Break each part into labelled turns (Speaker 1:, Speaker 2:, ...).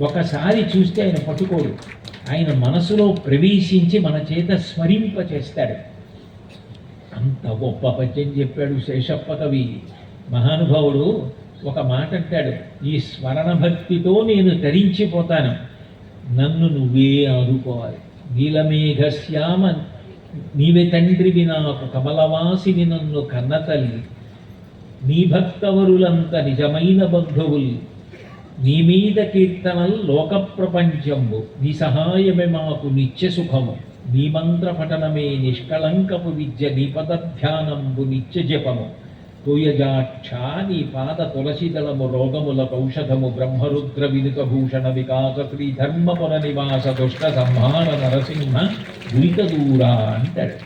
Speaker 1: ఒకసారి చూస్తే ఆయన పట్టుకోడు. ఆయన మనసులో ప్రవేశించి మన చేత స్మరింప చేస్తాడు. అంత గొప్ప పద్యం చెప్పాడు శేషప్ప కవి. మహానుభావుడు ఒక మాట అంటాడు ఈ స్మరణ భక్తితో నేను తరించిపోతాను. నన్ను నువ్వే ఆదుకోవాలి. నీలమేఘశ్యామ నీవే తండ్రివి నాకు కమలవాసిని నన్ను కన్న తల్లి నీ భక్తవరులంత నిజమైన బంధువులు. నీ మీద కీర్తనల్ లోక ప్రపంచంబు నీ సహాయమే మాకు నిత్య సుఖము. నీ మంత్ర పఠనమే నిష్కళంకపు విద్య నీ పదధ్యానంబు నిత్య జపము. తోయజాక్ష నీ పాద తులసిదళము రోగముల ఔషధము బ్రహ్మరుద్ర వినుక భూషణ వికాస శ్రీ ధర్మపుర నివాస దుష్ట సంహార నరసింహ దురిత దూరా అంటాడు.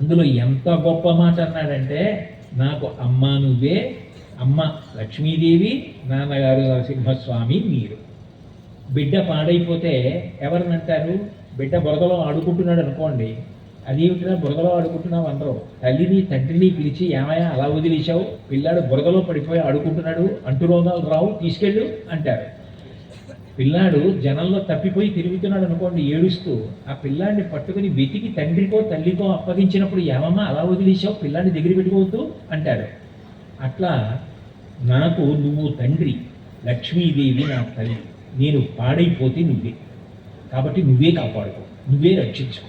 Speaker 1: అందులో ఎంత గొప్ప మాట అన్నాడంటే నాకు అమ్మ నువ్వే అమ్మ లక్ష్మీదేవి నాన్నగారు నరసింహస్వామి మీరు. బిడ్డ పాడైపోతే ఎవరినంటారు? బిడ్డ బురదలో ఆడుకుంటున్నాడు అనుకోండి. అదేమిటినా బురదలో ఆడుకుంటున్నావు అందరూ? తల్లిని తండ్రిని పిలిచి ఏమయ్యా అలా వదిలేశావు? పిల్లాడు బురదలో పడిపోయి ఆడుకుంటున్నాడు అంటు రోగాలు రావు తీసుకెళ్ళు అంటారు. పిల్లాడు జనంలో తప్పిపోయి తిరుగుతున్నాడు అనుకోండి ఏడుస్తూ ఆ పిల్లాడిని పట్టుకుని వెతికి తండ్రికో తల్లికో అప్పగించినప్పుడు ఏమమ్మా అలా వదిలేశావు? పిల్లాడిని దగ్గర పెట్టుకోవద్దు అంటారు. అట్లా నాకు నువ్వు తండ్రి లక్ష్మీదేవి నా తల్లి. నేను పాడైపోతే నువ్వే. కాబట్టి నువ్వే కాపాడుకో నువ్వే రక్షించుకో.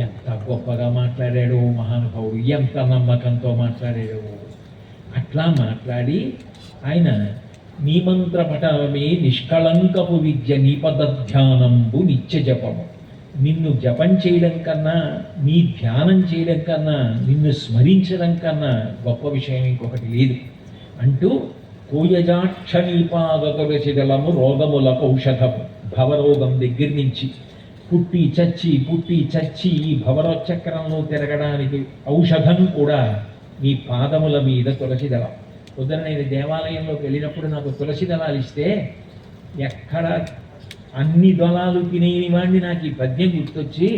Speaker 1: ఎంత గొప్పగా మాట్లాడాడో మహానుభావుడు ఎంత నమ్మకంతో మాట్లాడాడో. అట్లా మాట్లాడి ఆయన నీ మంత్ర పఠనమే నిష్కళంకపు విద్య నీ పదధ్యానంబు నిత్య జపము. నిన్ను జపం చేయడం కన్నా నీ ధ్యానం చేయడం కన్నా నిన్ను స్మరించడం కన్నా గొప్ప విషయం ఇంకొకటి లేదు. అంటూ కోయజాక్షణీపాదతులసిదలము రోగములకు ఔషధము. భవరోగం దగ్గర నుంచి పుట్టి చచ్చి పుట్టి చచ్చి ఈ భవరోచక్రంలో తిరగడానికి ఔషధం కూడా నీ పాదముల మీద తులసి దళం. పొద్దున నేను దేవాలయంలోకి వెళ్ళినప్పుడు నాకు తులసి దళాలు ఇస్తే ఎక్కడ అన్ని దళాలు తినేని వాడిని నాకు ఈ పద్యం గుర్తొచ్చి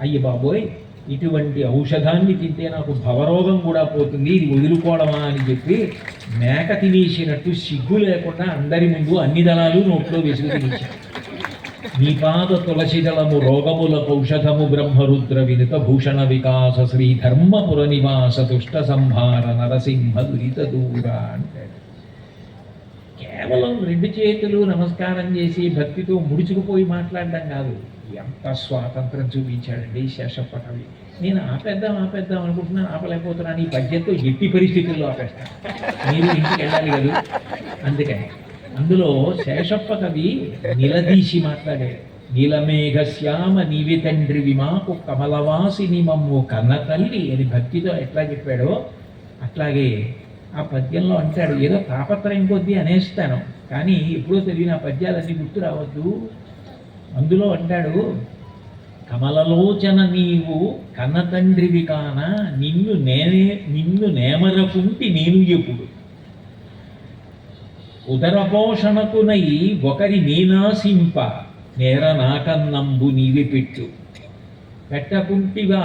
Speaker 1: అయ్యి బాబోయ్ ఇటువంటి ఔషధాన్ని తింటే నాకు భవరోగం కూడా పోతుంది ఇది వదులుకోవడమా అని చెప్పి మేక తినేసినట్టు సిగ్గు లేకుండా అందరి ముందు అన్ని దళాలు నోట్లో వేసుకు తినేసాను నీ పాద తులసిదళము రోగములకు ఔషధము బ్రహ్మరుద్ర వినుత భూషణ వికాస శ్రీ ధర్మపుర నివాస దుష్ట సంహార నరసింహ దురిత దూర అంటాడు. కేవలం రెండు చేతులు నమస్కారం చేసి భక్తితో ముడుచుకుపోయి మాట్లాడడం కాదు. ఎంత స్వాతంత్రం చూపించాడండి శేషప్ప కవి. నేను ఆపేద్దాం ఆపేద్దాం అనుకుంటున్నాను ఆపలేకపోతున్నాను. ఈ పద్యంతో ఎట్టి పరిస్థితుల్లో ఆపేస్తాను మీరు ఇంటికి వెళ్ళాలి కదా? అందుకని. అందులో శేషప్ప కవి నిలదీసి మాట్లాడాడు నీలమేఘ శ్యామ నీవి తండ్రి విమాకు కమలవాసిని మమ్ము కన్న తల్లి అని భక్తితో ఎట్లా చెప్పాడో అట్లాగే ఆ పద్యంలో అంటాడు ఏదో తాపత్రయం కొద్దీ అనేస్తాను కానీ ఎప్పుడో తెలియని ఆ పద్యాలన్నీ గుర్తు రావద్దు. అందులో అంటాడు కమలలోచన నీవు కన్న తండ్రివి కాన నిన్ను నేనే నిన్ను నేమరకుంటి నేను ఎప్పుడు. ఉదరపోషణకునై ఒకరి నేనాసింప నేర నాకన్నంబు నీవి పెట్టు. పెట్టకుంటివా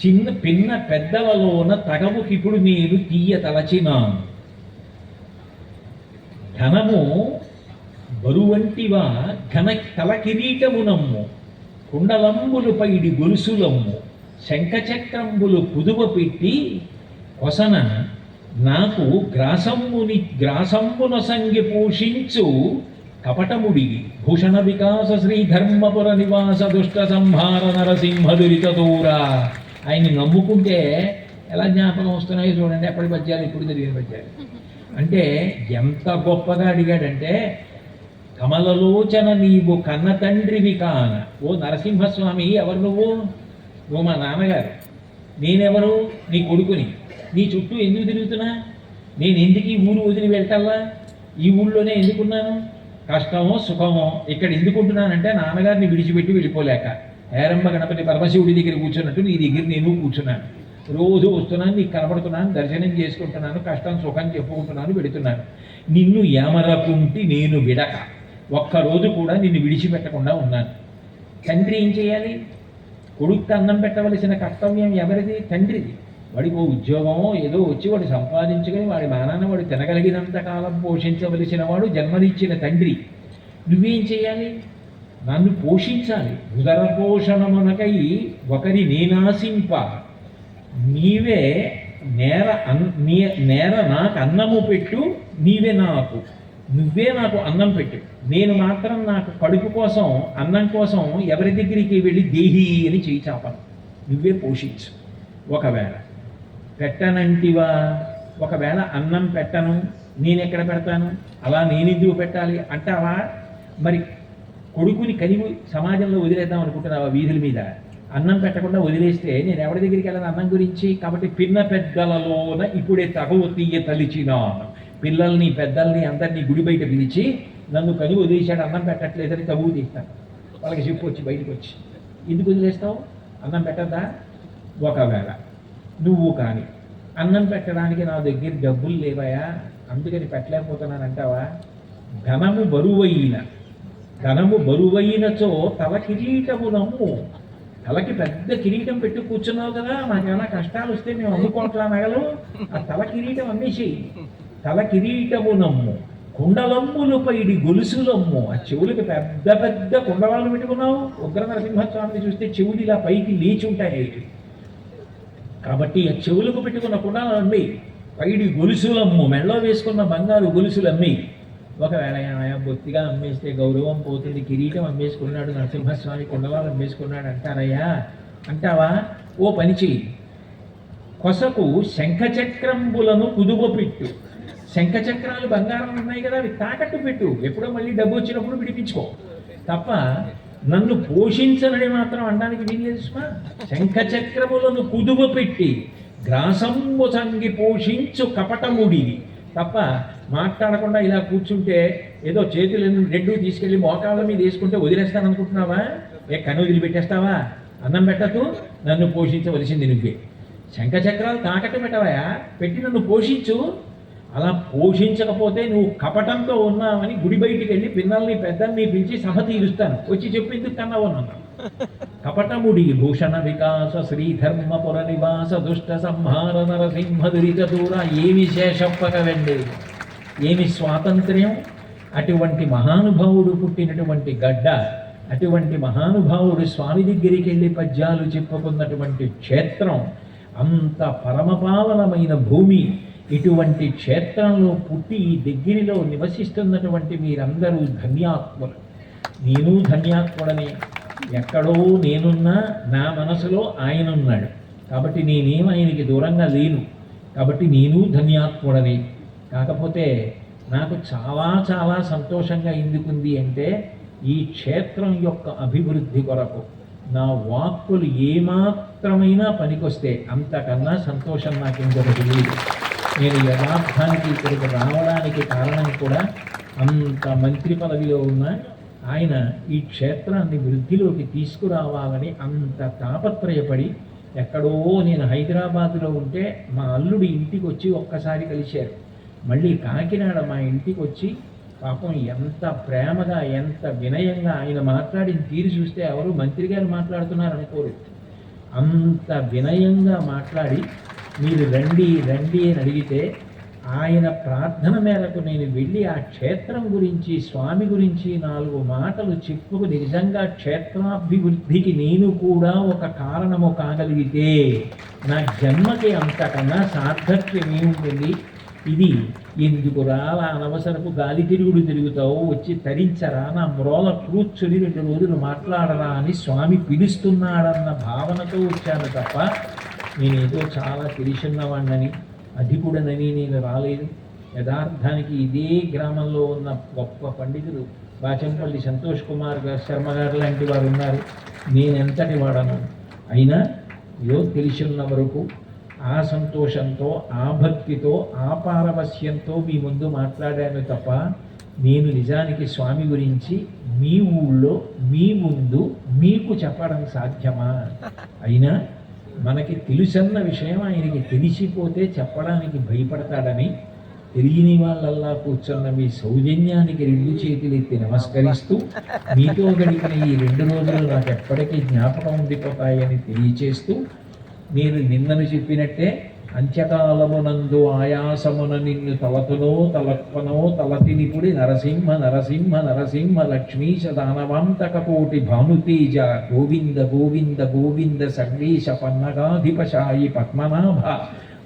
Speaker 1: చిన్న పిన్న పెద్దలలోన తగవుకిప్పుడు నేను తీయ తలచినాను. ఘనము బరువంటివా ఘన తల కిరీటమునమ్ము కుండలంబులు పైడి గొలుసులమ్ము. శంఖచక్రంబులు కుదువ పెట్టి కొసన నాకు గ్రాసమ్ముని గ్రాసమ్మున సంగి పోషించు కపటముడి భూషణ వికాస శ్రీ ధర్మపుర నివాస దుష్ట సంహార నరసింహ దురిత దూరా. ఆయన్ని నమ్ముకుంటే ఎలా జ్ఞాపకం వస్తున్నాయో చూడండి. ఎప్పటి పద్యాలు ఇప్పుడు జరిగిన పద్యాలు. అంటే ఎంత గొప్పగా అడిగాడంటే కమలలోచన నీవు కన్న తండ్రివి కాన ఓ నరసింహస్వామి ఎవరు నువ్వు? నువ్వు మా నాన్నగారు. నేనెవరు? నీ కొడుకుని. నీ చుట్టూ ఎందుకు తిరుగుతున్నా? నేను ఎందుకు ఈ ఊరు వదిలి వెళ్తావా ఈ ఊళ్ళోనే ఎందుకున్నాను? కష్టమో సుఖమో ఇక్కడ ఎందుకుంటున్నానంటే నాన్నగారిని విడిచిపెట్టి వెళ్ళిపోలేక. హేరమ్మ గణపతి పరమశివుడి దగ్గర కూర్చున్నట్టు నీ దగ్గర నేను కూర్చున్నాను. రోజు వస్తున్నాను నీకు కనబడుతున్నాను దర్శనం చేసుకుంటున్నాను కష్టం సుఖం చెప్పుకుంటున్నాను పెడుతున్నాను. నిన్ను ఏమరకుంటి నేను విడక. ఒక్కరోజు కూడా నిన్ను విడిచిపెట్టకుండా ఉన్నాను. తండ్రి ఏం చేయాలి? కొడుకు అన్నం పెట్టవలసిన కర్తవ్యం ఎవరిది? తండ్రిది. వాడికి ఓ ఉద్యోగమో ఏదో వచ్చి వాడు సంపాదించుకొని వాడి మానాన్ని వాడు తినగలిగినంత కాలం పోషించవలసిన వాడు జన్మనిచ్చిన తండ్రి. నువ్వేం చేయాలి? నన్ను పోషించాలి. ఉదర పోషణమునకై ఒకరి నేనాశింప. నీవే నేర అన్ నీ నేర నాకు అన్నము పెట్టు నీవే నాకు. నువ్వే నాకు అన్నం పెట్టు. నేను మాత్రం నాకు కడుపు కోసం అన్నం కోసం ఎవరి దగ్గరికి వెళ్ళి దేహి అని చేయి చాపను. నువ్వే పోషించు. ఒకవేళ పెట్టనంటివా? ఒకవేళ అన్నం పెట్టను నేను ఎక్కడ పెడతాను? అలా నేను ఎందుకు పెట్టాలి? అంటావా? మరి కొడుకుని కనివి సమాజంలో వదిలేద్దాం అనుకుంటున్నావా వీధుల మీద? అన్నం పెట్టకుండా వదిలేస్తే నేను ఎవరి దగ్గరికి వెళ్ళను అన్నం గురించి? కాబట్టి పిన్న పెద్దలలోన ఇప్పుడే తగవు తీయ తలిచినాను పిల్లల్ని పెద్దల్ని అందరినీ గుడి బయట పిలిచి నన్ను కని వదిలేశాడు అన్నం పెట్టట్లేదని తగువు తీస్తాను వాళ్ళకి చెప్పు వచ్చి బయటకు వచ్చి. ఎందుకు వదిలేస్తావు? అన్నం పెట్టద్దా? ఒకవేళ నువ్వు కానీ అన్నం పెట్టడానికి నా దగ్గర డబ్బులు లేవయా అందుకని పెట్టలేకపోతున్నాను అంటావా ధనము బరువైన ధనము బరువైనచో తల కిరీటమునము. తలకి పెద్ద కిరీటం పెట్టి కూర్చున్నావు కదా మాకేమైనా కష్టాలు వస్తే మేము అమ్ముకోవట్లా నగలు ఆ తల కిరీటం అమ్మేసి తల కిరీటమునమ్ము. కుండలమ్ములు పైడి గొలుసులమ్ము. ఆ చెవులకి పెద్ద పెద్ద కుండలాలు పెట్టుకున్నావు. ఉగ్ర నరసింహస్వామిని చూస్తే చెవులు ఇలా పైకి లేచి ఉంటాయి కాబట్టి ఆ చెవులకు పెట్టుకున్న కుండలు అమ్మి పైడి గొలుసులమ్ము మెడలో వేసుకున్న బంగారు గొలుసులు అమ్మి ఒకవేళ ఆయన బొత్తిగా అమ్మేస్తే గౌరవం పోతుంది. కిరీటం అమ్మేసుకున్నాడు నరసింహస్వామి కుండలాలు అమ్మేసుకున్నాడు అంటారయ్యా. అంటావా? ఓ పని చెయ్యి. కొసకు శంఖచక్రంబులను కుదువ పెట్టు. శంఖచక్రాలు బంగారం ఉన్నాయి కదా అవి తాకట్టు పెట్టు. ఎప్పుడో మళ్ళీ డబ్బు వచ్చినప్పుడు విడిపించుకో. తప్ప నన్ను పోషించనని మాత్రం అనడానికి వీల్లేదు సుమా. శంఖచక్రములను కుదువ పెట్టి గ్రాసంబు సంగి పోషించు కపటముడివి. తప్ప మాట్లాడకుండా ఇలా కూర్చుంటే ఏదో చేతులు రెండు తీసుకెళ్ళి మోకాళ్ళ మీద వేసుకుంటే వదిలేస్తాను అనుకుంటున్నావా ఏ కను వదిలిపెట్టేస్తావా? అన్నం పెట్టదు నన్ను పోషించవలసింది నువ్వే. శంఖచక్రాలు తాకట్టు పెట్టవయా పెట్టి నన్ను పోషించు. అలా పోషించకపోతే నువ్వు కపటంతో ఉన్నావని గుడి బయటికి వెళ్ళి పిల్లల్ని పెద్దల్ని పిలిచి సభ తీరుస్తాను. వచ్చి చెప్పి ఎందుకు కన్నావు అన్నాను కపటముడి భూషణ వికాస శ్రీధర్మపుర నివాస దుష్ట సంహార నరసింహ దురిత దూర ఏమి శేషప్పక వెండేది ఏమి స్వాతంత్ర్యం? అటువంటి మహానుభావుడు పుట్టినటువంటి గడ్డ అటువంటి మహానుభావుడు స్వామి దగ్గరికి వెళ్ళి పద్యాలు చెప్పుకున్నటువంటి క్షేత్రం అంత పరమపావనమైన భూమి ఇటువంటి క్షేత్రంలో పుట్టి ఈ దగ్గరలో నివసిస్తున్నటువంటి మీరందరూ ధన్యాత్ములు. నేను ధన్యాత్ముడని ఎక్కడో నేనున్నా నా మనసులో ఆయన ఉన్నాడు కాబట్టి నేనేం ఆయనకి దూరంగా లేను. కాబట్టి నేను ధన్యాత్ముడని. కాకపోతే నాకు చాలా చాలా సంతోషంగా ఎందుకుంది అంటే ఈ క్షేత్రం యొక్క అభివృద్ధి కొరకు నా వాక్కులు ఏమాత్రమైనా పనికొస్తే అంతకన్నా సంతోషం నాకు ఇంకొకటి లేదు నేను యథార్థానికి ఇక్కడికి రావడానికి కారణం కూడా అంత మంత్రి పదవిలో ఉన్న ఆయన ఈ క్షేత్రాన్ని వృద్ధిలోకి తీసుకురావాలని అంత తాపత్రయపడి ఎక్కడో నేను హైదరాబాదులో ఉంటే మా అల్లుడు ఇంటికి వచ్చి ఒక్కసారి కలిశారు. మళ్ళీ కాకినాడ మా ఇంటికి వచ్చి పాపం ఎంత ప్రేమగా ఎంత వినయంగా ఆయన మాట్లాడిన తీరు చూస్తే ఎవరు మంత్రి గారు మాట్లాడుతున్నారు అనుకోరు అంత వినయంగా మాట్లాడి మీరు రండి రండి అని అడిగితే ఆయన ప్రార్థన మేరకు నేను వెళ్ళి ఆ క్షేత్రం గురించి స్వామి గురించి నాలుగు మాటలు చెప్పుకు నిజంగా క్షేత్రాభివృద్ధికి నేను కూడా ఒక కారణము కాగలిగితే నా జన్మకి అంతకన్నా సార్థక్యం ఏముంటుంది ఇది ఎందుకురా రాలా? అనవసరపు గాలి తిరుగుడు తిరుగుతావు వచ్చి తరించరా? నా మ్రోల కూర్చుని రెండు రోజులు మాట్లాడరా అని స్వామి పిలుస్తున్నాడన్న భావనతో వచ్చాను తప్ప నేనేదో చాలా తెలిసిన్నవాడినని అధికుడనని నేను రాలేదు. యథార్థానికి ఇదే గ్రామంలో ఉన్న గొప్ప పండితులు బాచంపల్లి సంతోష్ కుమార్ గారు శర్మ గారు లాంటి వారు ఉన్నారు. నేనెంతటి వాడను? అయినా ఏదో తెలిసిన్న వరకు ఆ సంతోషంతో ఆ భక్తితో ఆ పారవస్యంతో మీ ముందు మాట్లాడాను తప్ప నేను నిజానికి స్వామి గురించి మీ ఊళ్ళో మీ ముందు మీకు చెప్పడం సాధ్యమా? అయినా మనకి తెలుసన్న విషయం ఆయనకి తెలిసిపోతే చెప్పడానికి భయపడతాడని తెలియని వాళ్ళల్లా కూర్చున్న మీ సౌజన్యానికి రెండు చేతులు ఎత్తి నమస్కరిస్తూ మీతో గడిపిన ఈ రెండు రోజులు నాకు ఎప్పటికీ జ్ఞాపకం ఉండిపోతాయని తెలియచేస్తూ మీరు నిన్నను చెప్పినట్టే అంత్యకాలమునందు ఆయాసమున నిన్ను తలతునో తలత్వనో తలతినిపుడి నరసింహ నరసింహ నరసింహ లక్ష్మీశ దానవాంతకపోటి భానుతేజ గోవింద గోవింద గోవింద సర్వేశ పన్నగాధిపశాయి పద్మనాభ.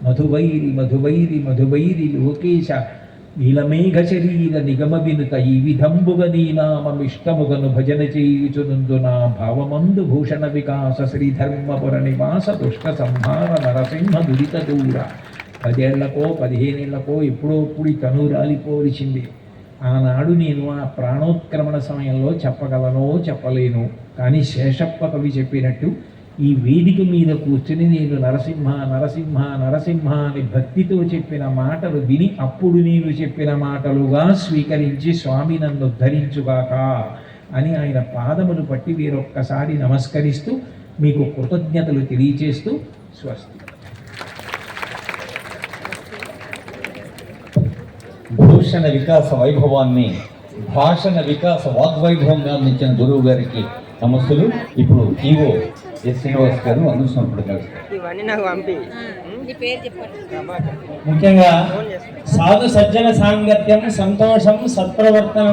Speaker 1: మధువైరి మధువైరి మధువైరి లోకేశ నీలమేఘ శరీర నిగమ వినుత ఈ విధంబుగ నీనామమిష్టముగను భజన చేయుచునందు నా భావమందు భూషణ వికాస శ్రీధర్మపుర నివాస దుష్ట సంహార నరసింహ దురిత దూర. పదేళ్ళకో పదిహేనేళ్ళకో ఎప్పుడో ఇప్పుడు తను రాలిపోవలసింది ఆనాడు నేను ఆ ప్రాణోత్క్రమణ సమయంలో చెప్పగలనో చెప్పలేను. కానీ శేషప్ప కవి చెప్పినట్టు ఈ వేదిక మీద కూర్చుని నేను నరసింహ నరసింహ నరసింహ అని భక్తితో చెప్పిన మాటలు విని అప్పుడు నేను చెప్పిన మాటలుగా స్వీకరించి స్వామి నన్ను ధరించుగాక అని ఆయన పాదములు పట్టి వీరొక్కసారి నమస్కరిస్తూ మీకు కృతజ్ఞతలు తెలియచేస్తూ స్వస్తి.
Speaker 2: భూషణ వికాస వైభవాన్ని భాషణ వికాస వాగ్వైభవంగా అందించిన గురువు గారికి నమస్సులు. ఇప్పుడు ఈవో ఎస్ శ్రీనివాస్ గారు
Speaker 3: ముఖ్యంగా సాధు సజ్జన సాంగత్యం సంతోషం సత్ప్రవర్తనం